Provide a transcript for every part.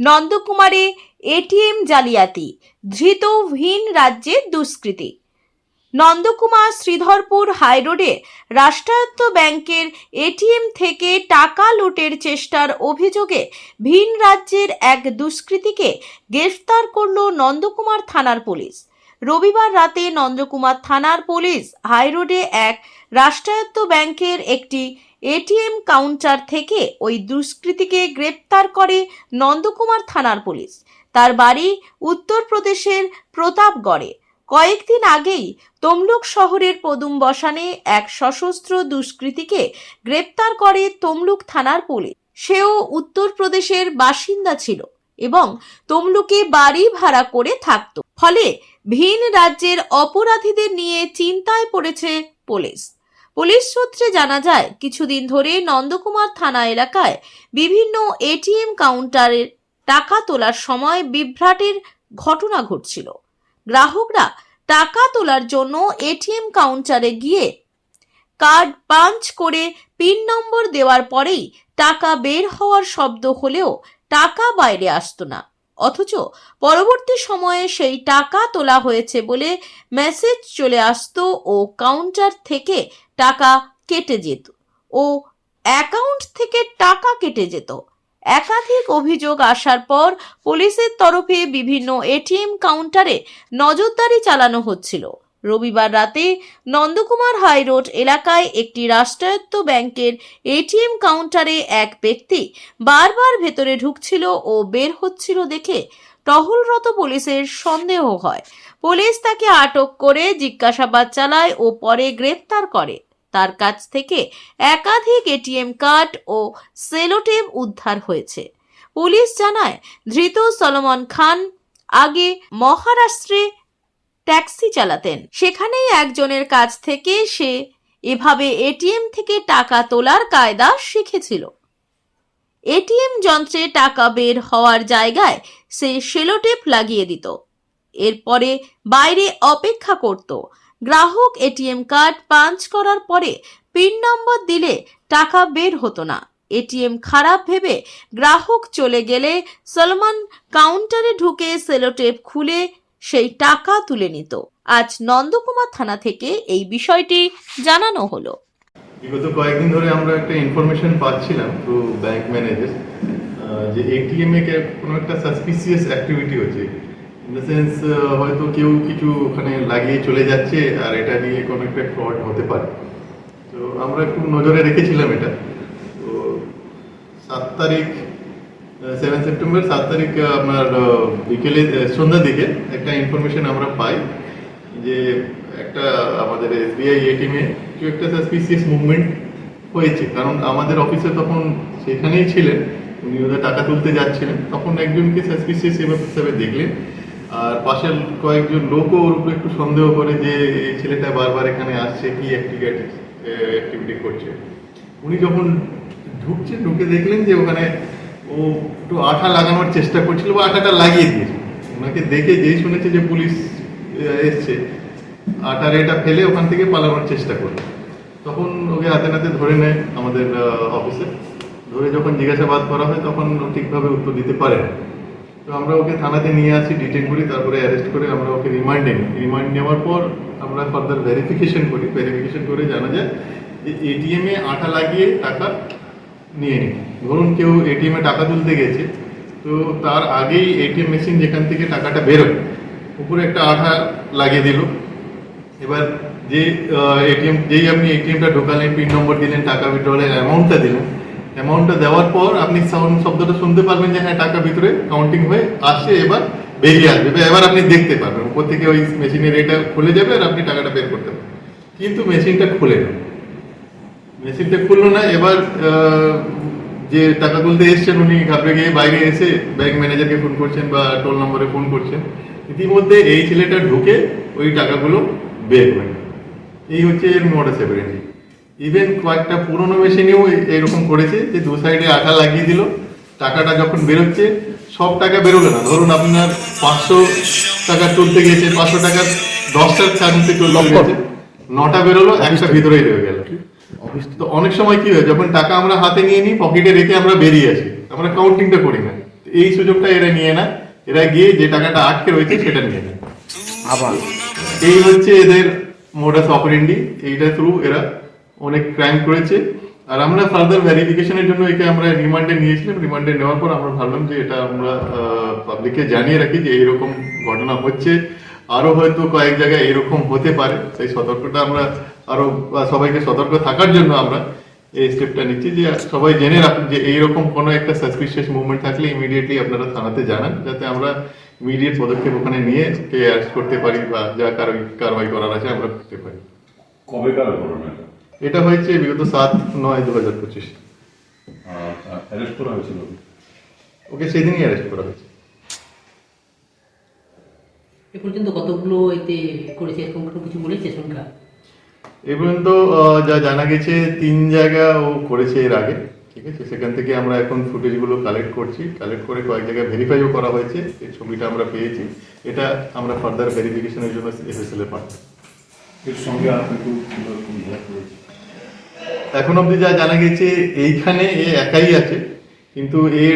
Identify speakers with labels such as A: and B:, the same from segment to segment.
A: নন্দকুমারে ATM জালিয়াতি, ধৃত ভিন রাজ্যের দুষ্কৃতী। নন্দকুমার শ্রীধরপুর হাইরোডে রাষ্ট্রায়ত্ত ব্যাংকের এটিএম থেকে টাকা লুটের চেষ্টার অভিযোগে ভিন রাজ্যের এক দুষ্কৃতীকে গ্রেফতার করল নন্দকুমার থানার পুলিশ। রবিবার রাতে নন্দকুমার থানার পুলিশ হাইরোডে এক রাষ্ট্রায়ত্ত ব্যাংকের একটি এটিএম কাউন্টার থেকে ওই দুষ্কৃতীকে গ্রেপ্তার করে নন্দকুমার থানার পুলিশ। তার বাড়ি উত্তরপ্রদেশের প্রতাপগড়ে। কয়েকদিন আগেই তমলুক শহরের পদুম বসানে এক সশস্ত্র দুষ্কৃতীকে গ্রেপ্তার করে তমলুক থানার পুলিশ। সেও উত্তরপ্রদেশের বাসিন্দা ছিল এবং তমলুকে বাড়ি ভাড়া করে থাকত। ফলে ভিন রাজ্যের অপরাধীদের নিয়ে চিন্তায় পড়েছে পুলিশ। পুলিশ সূত্রে জানা যায়, কিছুদিন ধরে নন্দকুমার থানা এলাকায় বিভিন্ন এটিএম কাউন্টারের টাকা তোলার সময় বিভ্রাটের ঘটনা ঘটছিল। গ্রাহকরা টাকা তোলার জন্য এটিএম কাউন্টারে গিয়ে কার্ড পাঞ্চ করে পিন নম্বর দেওয়ার পরেই টাকা বের হওয়ার শব্দ হলেও টাকা বাইরে আসতো না। অথচ পরবর্তী সময়ে সেই টাকা তোলা হয়েছে বলে মেসেজ চলে আসত ও কাউন্টার থেকে টাকা কেটে যেত ও অ্যাকাউন্ট থেকে টাকা কেটে যেত। একাধিক অভিযোগ আসার পর পুলিশের তরফে বিভিন্ন এটিএম কাউন্টারে নজরদারি চালানো হচ্ছিল। রবিবার রাতে নন্দকুমার হাইরোড এলাকায় একটি রাষ্ট্রায়ত্ত ব্যাংকের এটিএম কাউন্টারে এক ব্যক্তি বারবার ভেতরে ঢুকছিল ও বের হচ্ছিল দেখে টহলরত পুলিশের সন্দেহ হয়। পুলিশ তাকে আটক করে জিজ্ঞাসাবাদ চালায় ও পরে গ্রেপ্তার করে। তার কাছ থেকে একাধিক এটিএম কার্ড ও সেলোটেপ উদ্ধার হয়েছে। পুলিশ জানায়, ধৃত সলমন খান আগে মহারাষ্ট্রে ট্যাক্সি চালাতেন। সেখানেই একজনের কাছ থেকে সে এভাবে এটিএম থেকে টাকা তোলার কায়দা শিখেছিল। এটিএম যন্ত্রে টাকা বের হওয়ার জায়গায় সে সেলোটেপ লাগিয়ে দিত। এরপরে বাইরে অপেক্ষা করত। গ্রাহক এটিএম কার্ড পাঞ্চ করার পরে পিন নম্বর দিলে টাকা বের হতো না। এটিএম খারাপ ভেবে গ্রাহক চলে গেলে সলমান কাউন্টারে ঢুকে সেলোটেপ খুলে সেই টাকা তুলে নিত। আজ নন্দকুমার থানা থেকে এই বিষয়টি জানানো হলো।
B: বিগত কয়েকদিন ধরে আমরা একটা ইনফরমেশন পাচ্ছিলাম থ্রু ব্যাংক ম্যানেজার যে এটিএম এ কোনো একটা সাসপিসিয়াস অ্যাক্টিভিটি হচ্ছে। ইন দ্য সেন্স হয়তো কেউ কিছু ওখানে লাগিয়ে চলে যাচ্ছে আর এটা নিয়ে কোনো একটা ফ্রড হতে পারে। তো আমরা একটু নজরে রেখেছিলাম এটা। তো সাত তারিখ সেভেন সেপ্টেম্বর, সাত তারিখ আপনার বিকেলে সন্ধ্যার দিকে একটা ইনফরমেশন আমরা পাই যে একটা আমাদের এসবিআই এটিএমে কিছু একটা সাসপিসিয়াস মুভমেন্ট হয়েছে। কারণ আমাদের অফিসে তখন সেখানেই ছিলেন, উনি ওদের টাকা তুলতে যাচ্ছিলেন। তখন একজনকে সাসপিসিয়াস হিসেবে দেখলেন। আর পাশের কয়েকজন লোকও ওর উপরে একটু সন্দেহ করে যে এই ছেলেটা বারবার এখানে আসছে, কি অ্যাক্টিভিটি অ্যাক্টিভিটি করছে। উনি যখন ঢুকছেন, ঢুকে দেখলেন যে ওখানে ও একটু আঠা লাগানোর চেষ্টা করছিল, বা আঠাটা লাগিয়ে দিয়েছে। ওনাকে দেখে যেই শুনেছে যে পুলিশ এসছে আটার এটা ফেলে ওখান থেকে পালানোর চেষ্টা করল। তখন ওকে হাতে নাতে ধরে নেয় আমাদের অফিসে। ধরে যখন জিজ্ঞাসাবাদ করা হয়, তখন ঠিকভাবে উত্তর দিতে পারে তো আমরা ওকে থানাতে নিয়ে আসি ডিটেন করি, তারপরে অ্যারেস্ট করে আমরা ওকে রিমান্ডে নিই। রিমান্ড নেওয়ার পর আমরা ফার্দার ভেরিফিকেশন করি। ভেরিফিকেশন করে জানা যায় যে এটিএমে আঠা লাগিয়ে টাকা নিয়ে নিই ধরুন কেউ এটিএম টাকা তুলতে গেছে, তো তার আগেই এটিএম মেশিন যেখান থেকে টাকাটা বেরোয়, উপরে একটা আঠা লাগিয়ে দিল। এবার যে এটিএম যেই আপনি এটিএমটা ঢোকালেন, পিন নম্বর দিলেন, টাকা উইথড্রলের অ্যামাউন্টটা দিলেন অ্যামাউন্টটা দেওয়ার পর আপনি সাউন্ড শব্দটা শুনতে পারবেন যে হ্যাঁ টাকা ভিতরে কাউন্টিং হয়ে আসছে, এবার বেরিয়ে আসবে। বা এবার আপনি দেখতে পারবেন, উপর থেকে ওই মেশিনের এটা খুলে যাবে আর আপনি টাকাটা বের করতে পারবেন। কিন্তু মেশিনটা খুলে না। মেশিনটা খুললো না এবার যে টাকা তুলতে এসছেন উনি ঘাবড়ে গিয়ে বাইরে এসে ব্যাংক ম্যানেজারকে ফোন করছেন বা টোল নম্বরে ফোন করছেন ইতিমধ্যে এই ছেলেটা ঢুকে ওই টাকাগুলো বের করে এই হচ্ছে এর মোডাস অপারেন্ডি ইভেন কয়েকটা পুরোনো মেশিনেও এরকম করেছে যে দু সাইডে আঠা লাগিয়ে দিল টাকাটা যখন বেরোচ্ছে সব টাকা বেরোলো না। ধরুন আপনার পাঁচশো টাকা তুলতে গেছে পাঁচশো টাকার দশটার চান্সে তুলতে গেছে নটা বেরোলো একটা ভিতরেই রয়ে গেল। তো অনেক সময় কি হয় যখন টাকা আমরা হাতে নিয়ে নিই পকেটে রেখে আমরা বেরিয়ে আসি। আমরা কাউন্টিংটা করি না। এই সুযোগটা এরা নিয়ে না এরা গিয়ে যে টাকাটা আটকে রয়েছে সেটা নিয়ে নেয়।
C: আবার।
B: এই হচ্ছে এদের মোডাস অপারেন্ডি এইটা থ্রু এরা অনেক ক্রাইম করেছে। আর আমরা ফার্দার ভেরিফিকেশনের জন্য একে আমরা রিমান্ডে নিয়েছিলাম। রিমান্ডে নেওয়ার পর আমরা ভাবলাম যে এটা আমরা পাবলিককে জানিয়ে রাখি যে এইরকম ঘটনা হচ্ছে। আরও হয়তো কয়েক জায়গায় এরকম হতে পারে। সেই সতর্কটা আমরা আরও বা সবাইকে সতর্ক থাকার জন্য আমরা এই স্টেপটা নিচ্ছি যে সবাই জেনে রাখুন যে এইরকম কোনো একটা সাসপিশিয়াস মুভমেন্ট থাকলে ইমিডিয়েটলি আপনারা থানাতে জানান যাতে আমরা ইমিডিয়েট পদক্ষেপ ওখানে নিয়ে কে অ্যারেস্ট করতে পারি বা যা কারো- কারবাই করার আছে আমরা করতে পারি।
D: কবে কার ঘটনা? এটা
B: এটা হয়েছে বিগত সাত নয় দু হাজার পঁচিশ
D: অ্যারেস্ট করা হয়েছিল
B: ওকে সেদিনই অ্যারেস্ট করা হয়েছে।
E: এ পর্যন্ত কতগুলো এতে করেছে এরকম কিছু বলেছে সংখ্যা?
B: এই পর্যন্ত যা জানা গেছে তিন জায়গা ও করেছে এর আগে ঠিক আছে? সেখান থেকে আমরা এখন ফুটেজগুলো কালেক্ট করছি। কালেক্ট করে কয়েক জায়গায় ভেরিফাইও করা হয়েছে এই ছবিটা আমরা পেয়েছি। এটা আমরা ফার্দার ভেরিফিকেশনের জন্য এসএসএল এ পাঠাবো।
D: এর সঙ্গে
B: এখন অবধি যা জানা গেছে এইখানে এ একাই আছে কিন্তু এ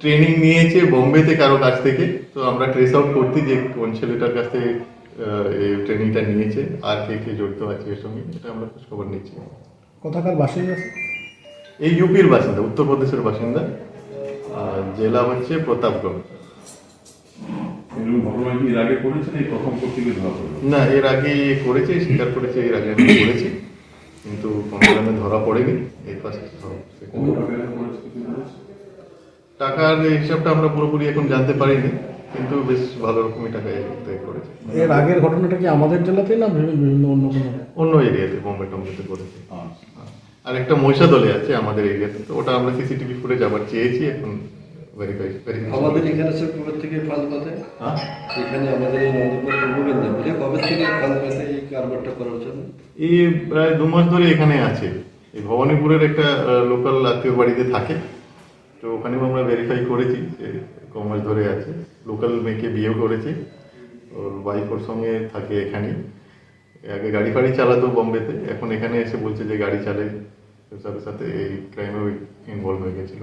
B: ট্রেনিং নিয়েছে বোম্বেতে কারও কাছ থেকে। তো আমরা ট্রেস আউট করতে যে কোন ছেলেটার কাছ থেকে এই ট্রেনিংটা নিয়েছে আর কে কে জড়িত আছে এর সঙ্গে এটা আমরা খোঁজ খবর নিচ্ছি।
C: কোথাকার বাসিন্দা আছে?
B: এই ইউপির বাসিন্দা উত্তরপ্রদেশের বাসিন্দা আর জেলা হচ্ছে প্রতাপগড়।
D: এর
B: না এর আগে করেছে স্বীকার করেছে এর আগে আমি করেছি কিন্তু কোনো কারণে ধরা পড়েনি এই ফার্স্ট
D: কিছু বলেছে?
B: টাকার হিসাবটা আমরা পুরোপুরি এখন জানতে পারিনি। কিন্তু বেশ ভালো রকমই টাকা এতে করেছে।
C: এর আগের ঘটনাটা কি আমাদের জেলাতেই না বিভিন্ন অন্য কোনো
B: অন্য এরিয়াতে বোম্বে টম্বেতে করেছে।
D: আচ্ছা।
B: আর একটা মহিষাদলে আছে আমাদের এরিয়াতে তো ওটা আমরা সিসিটিভি ফুটেজ আবার চেয়েছি এখন ভেরিফাই
F: আমাদের এখানে স্যার কবে থেকে পাতে এখানে আমাদের এই নন্দপুর পূর্ববেন্দা বলে কবে থেকে ফান্ড পাতে এই কারবারটা করার জন্য?
B: এই প্রায় দু মাস ধরে এখানে আছে। এই ভবানীপুরের একটা লোকাল আত্মীয় বাড়িতে থাকে। তো ওখানেও আমরা ভেরিফাই করেছি যে ধরে আছে। লোকাল মেয়েকে বিয়েও করেছি। ওর ওয়াইফ ওর সঙ্গে থাকে এখানেই আগে গাড়ি ফাড়ি চালাতো বম্বেতে। এখন এখানে এসে বলছে যে গাড়ি চালে তার সাথে সাথে এই ক্রাইমেও ইনভলভ হয়ে গেছিল।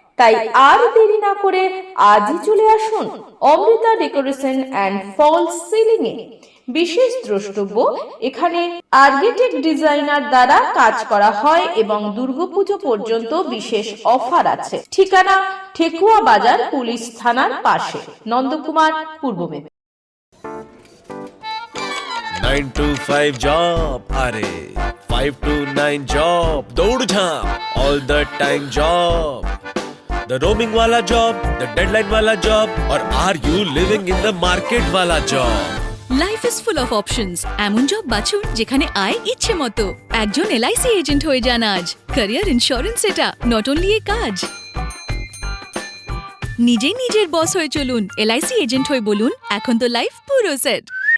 A: তাই আর দেরি না করে আজই চলে আসুন Amrita decoration and fall ceiling এ। বিশেষ দ্রষ্টব্য, এখানে আর্কিটেক্ট ডিজাইনার দ্বারা কাজ করা হয় এবং দুর্গাপুজো পর্যন্ত বিশেষ অফার আছে। ঠিকানা ঠেকুয়া বাজার পুলিশ থানার পাশে। নন্দকুমার, পূর্ব মেদিনীপুর।
G: 925 জব আরে 529 জব 5 to 9 job দৌড় ঝাঁপ all the time job the roaming wala job, the deadline wala job, or are you living in the market wala job?
H: Life is full of options এমন job বাছুন যেখানে আয় ইচ্ছে মতো। একজন এলআইসি এজেন্ট হয়ে যান আজ। ক্যারিয়ার ইন্স্যুরেন্স এটা নট অনলি এ কাজ। নিজেই নিজের বস হয়ে চলুন। এলআইসি এজেন্ট হয়ে বলুন এখন তো লাইফ পুরো সেট